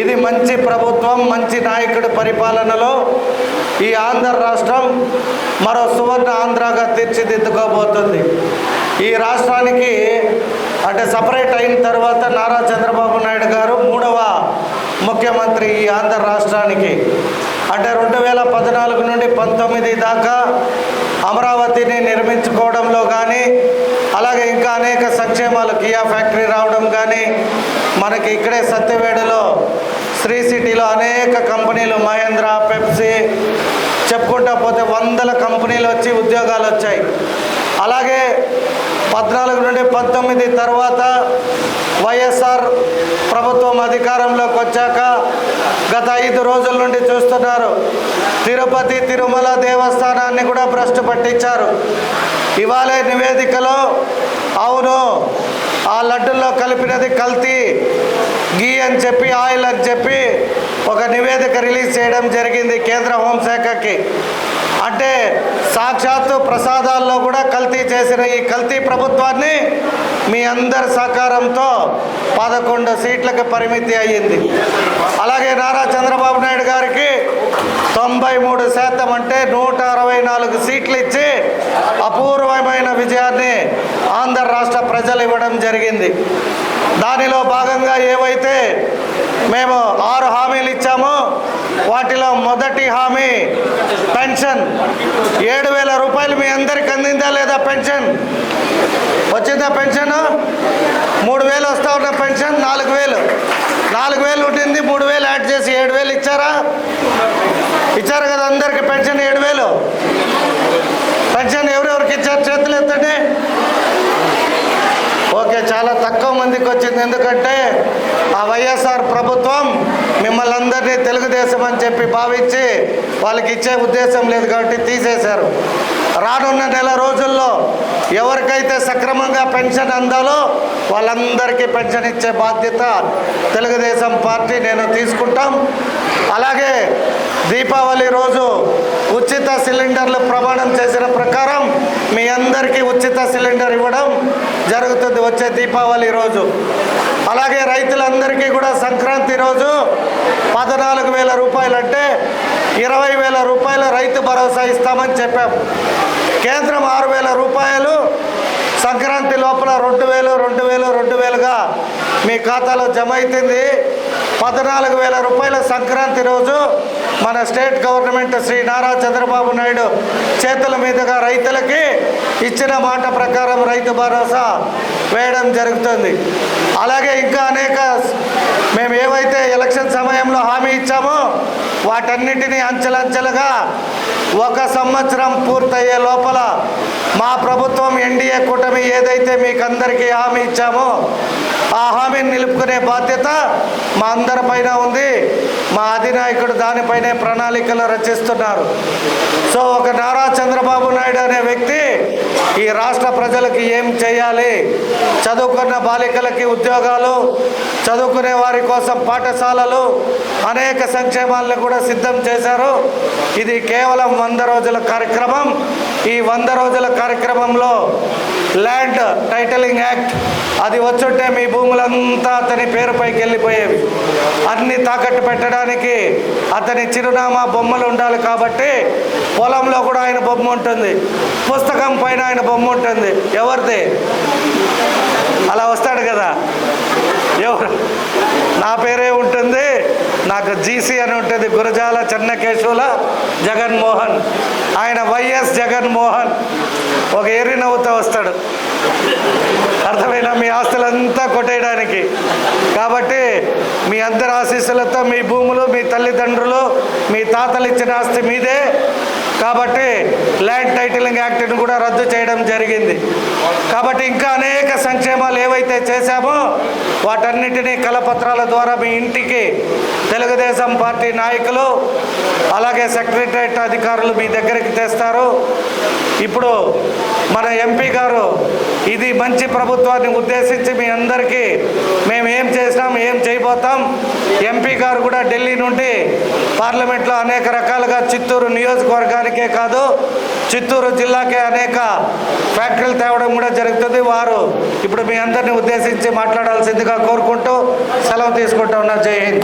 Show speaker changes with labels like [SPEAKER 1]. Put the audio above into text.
[SPEAKER 1] ఇది మంచి ప్రభుత్వం మంచి నాయకుడి పరిపాలనలో ఈ ఆంధ్ర రాష్ట్రం మరో సువర్ణ ఆంధ్రగా తీర్చిదిద్దుకోబోతుంది. ఈ రాష్ట్రానికి అంటే సపరేట్ అయిన తర్వాత నారా చంద్రబాబు నాయుడు గారు మూడవ ముఖ్యమంత్రి ఈ ఆంధ్ర రాష్ట్రానికి. అంటే రెండు వేల పద్నాలుగు నుండి పంతొమ్మిది దాకా అమరావతిని నిర్మించుకోవడంలో కానీ అలాగే ఇంకా అనేక సంక్షేమాలు కియా ఫ్యాక్టరీ రావడం కానీ మనకి ఇక్కడే సత్యవేడలో శ్రీ సిటీలో అనేక కంపెనీలు మహేంద్ర పెప్సీ చెప్పుకుంటా పోతే వందల కంపెనీలు వచ్చి ఉద్యోగాలు వచ్చాయి. అలాగే పద్నాలుగు నుండి పంతొమ్మిది తర్వాత వైఎస్ఆర్ ప్రభుత్వం అధికారంలోకి వచ్చాక గత ఐదు రోజుల నుండి చూస్తున్నారు. తిరుపతి తిరుమల దేవస్థానాన్ని కూడా భ్రష్టు పట్టించారు. ఇవాళ నివేదికలో అవును ఆ లడ్డుల్లో కలిపినది కల్తీ. గీ అని చెప్పి ఆయిల్ అని చెప్పి ఒక నివేదిక రిలీజ్ చేయడం జరిగింది కేంద్ర హోంశాఖకి. అంటే సాక్షాత్తు ప్రసాదాల్లో కూడా కల్తీ చేసిన ఈ కల్తీ ప్రభుత్వాన్ని మీ అందరి సహకారంతో పదకొండు సీట్లకు పరిమితి అయ్యింది. అలాగే నారా చంద్రబాబు నాయుడు గారికి తొంభై మూడు శాతం అంటే నూట అరవై నాలుగు సీట్లు ఇచ్చి అపూర్వమైన విజయాన్ని ఆంధ్ర రాష్ట్ర ప్రజలు ఇవ్వడం జరిగింది. దానిలో భాగంగా ఏవైతే మేము ఆరు హామీలు ఇచ్చామో వాటిలో మొదటి హామీ పెన్షన్. ఏడు వేల రూపాయలు మీ అందరికి అందిందా లేదా పెన్షన్? వచ్చిందా పెన్షన్? మూడు వేలు వస్తా ఉన్న పెన్షన్ నాలుగు వేలు నాలుగు వేలు ఉంటుంది మూడు వేలు యాడ్ చేసి ఏడు వేలు ఇచ్చారా ఇచ్చారు కదా అందరికి పెన్షన్ ఏడు వేలు పెన్షన్ ఎవరెవరికి ఇచ్చారు చేతులు ఎత్తండి ఓకే చాలా తక్కువ మందికి వచ్చింది. ఎందుకంటే ఆ వైఎస్ఆర్ ప్రభుత్వం మిమ్మల్ని అందరినీ తెలుగుదేశం అని చెప్పి భావించి వాళ్ళకి ఇచ్చే ఉద్దేశం లేదు కాబట్టి తీసేశారు. రానున్న నెల రోజుల్లో ఎవరికైతే సక్రమంగా పెన్షన్ అందాలో వాళ్ళందరికీ పెన్షన్ ఇచ్చే బాధ్యత తెలుగుదేశం పార్టీ నేను తీసుకుంటాం. అలాగే దీపావళి రోజు ఉచిత సిలిండర్లు ప్రమాణం చేసిన ప్రకారం మీ అందరికీ ఉచిత సిలిండర్ ఇవ్వడం జరుగుతుంది వచ్చే దీపావళి రోజు. అలాగే రైతులందరికీ కూడా సంక్రాంతి రోజు పద్నాలుగు వేల రూపాయలు అంటే ఇరవై వేల రూపాయలు రైతు భరోసా ఇస్తామని చెప్పాం. కేంద్రం ఆరు వేల రూపాయలు సంక్రాంతి లోపల రెండు వేలు రెండు వేలు రెండు వేలుగా మీ ఖాతాలో జమ అవుతుంది పద్నాలుగు వేల రూపాయల సంక్రాంతి రోజు మన స్టేట్ గవర్నమెంట్ శ్రీ నారా చంద్రబాబు నాయుడు చేతుల మీదుగా రైతులకి ఇచ్చిన మాట ప్రకారం రైతు భరోసా వేయడం జరుగుతుంది. అలాగే ఇంకా అనేక మేము ఏవైతే ఎలక్షన్ సమయంలో హామీ ఇచ్చామో వాటన్నిటినీ అంచెలంచెలుగా ఒక సంవత్సరం పూర్తయ్యే లోపల మా ప్రభుత్వం ఎన్డీఏ కూటమి ఏదైతే మీకు అందరికీ హామీ ఇచ్చామో ఆ హామీని నిలుపుకునే బాధ్యత మా అందరి పైన ఉంది. మా అధినాయకుడు దానిపైనే ప్రణాళికలు రచిస్తున్నారు. సో ఒక నారా చంద్రబాబు నాయుడు అనే వ్యక్తి ఈ రాష్ట్ర ప్రజలకు ఏం చేయాలి? చదువుకున్న బాలికలకి ఉద్యోగాలు చదువుకునే వారి కోసం పాఠశాలలు అనేక సంక్షేమాలను కూడా సిద్ధం చేశారు. ఇది కేవలం వంద రోజుల కార్యక్రమం. ఈ వంద రోజుల కార్యక్రమంలో ల్యాండ్ టైటిలింగ్ యాక్ట్. అది వచ్చుంటే మీ భూములంతా అతని పేరుపైకి వెళ్ళిపోయేవి. అన్ని తాకట్టు పెట్టడానికి అతని చిరునామా బొమ్మలు ఉండాలి కాబట్టి పొలంలో కూడా ఆయన బొమ్మ ఉంటుంది. పుస్తకం పైన ఆయన బొమ్మ ఉంటుంది. ఎవరిది? అలా వస్తాడు కదా. ఎవరు? నా పేరే ఉంటుంది. నాకు జీసీ అని ఉంటుంది. గురజాల చెన్నకేశవుల జగన్మోహన్. ఆయన వైఎస్ జగన్మోహన్. ఒక ఎర్రి నవ్వుతో వస్తాడు. అర్థమైన? మీ ఆస్తులంతా కొట్టేయడానికి. కాబట్టి మీ అందరి ఆశీస్సులతో మీ భూములు మీ తల్లిదండ్రులు మీ తాతలు ఇచ్చిన ఆస్తి మీదే. కాబట్టి ల్యాండ్ టైటిలింగ్ యాక్ట్ని కూడా రద్దు చేయడం జరిగింది. కాబట్టి ఇంకా అనేక సంక్షేమాలు ఏవైతే చేశామో వాటన్నిటినీ కలపత్రాల ద్వారా మీ ఇంటికి తెలుగుదేశం పార్టీ నాయకులు అలాగే సెక్రటరియట్ అధికారులు మీ దగ్గరికి తెస్తారు. ఇప్పుడు మన ఎంపీ గారు ఇది మంచి ప్రభుత్వాన్ని ఉద్దేశించి మీ అందరికీ మేము ఏం చేసినాం ఏం చేయబోతాం ఎంపీ గారు కూడా ఢిల్లీ నుండి పార్లమెంట్లో అనేక రకాలుగా చిత్తూరు నియోజకవర్గానికి కాదు చిత్తూరు జిల్లాకే అనేక ఫ్యాక్టరీలు తేవడం కూడా జరుగుతుంది. వారు ఇప్పుడు మీ అందరిని ఉద్దేశించి మాట్లాడాల్సిందిగా కోరుకుంటూ సెలవు తీసుకుంటా ఉన్నా. జై హింద్.